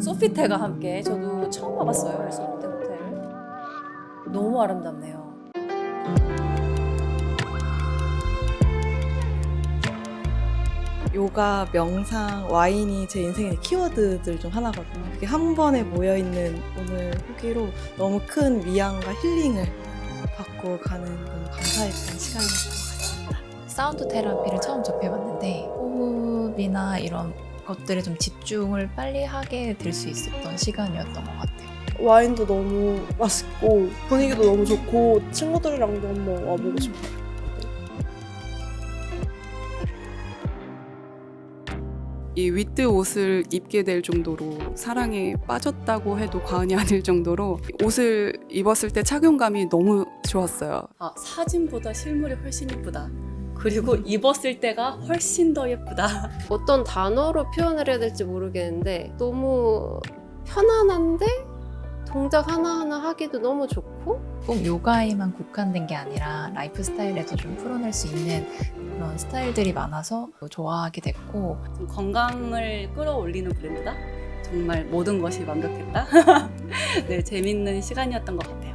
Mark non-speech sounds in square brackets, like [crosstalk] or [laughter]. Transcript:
소피텔과 함께 저도 처음 와봤어요. 소피텔 호텔. 너무 아름답네요. 요가, 명상, 와인이 제 인생의 키워드들 중 하나거든요. 그게 한 번에 모여있는 오늘 후기로 너무 큰 위안과 힐링을 받고 가는 너무 감사했던 시간이었던 것 같습니다. 사운드 테라피를 처음 접해봤는데 호흡이나 이런 것들에 좀 집중을 빨리 하게 될 수 있었던 시간이었던 것 같아요. 와인도 너무 맛있고 분위기도 너무 좋고 친구들이랑도 한번 와보고 싶어요. 이 위트 옷을 입게 될 정도로 사랑에 빠졌다고 해도 과언이 아닐 정도로 옷을 입었을 때 착용감이 너무 좋았어요. 아, 사진보다 실물이 훨씬 예쁘다. 그리고 입었을 때가 훨씬 더 예쁘다. [laughs] 어떤 단어로 표현을 해야 될지 모르겠는데 너무 편안한데 동작 하나하나 하기도 너무 좋고 꼭 요가에만 국한된 게 아니라 라이프 스타일에도 좀 풀어낼 수 있는 그런 스타일들이 많아서 좋아하게 됐고 좀 건강을 끌어올리는 브랜드다. 정말 모든 것이 완벽했다. [laughs] 네, 재밌는 시간이었던 것 같아요.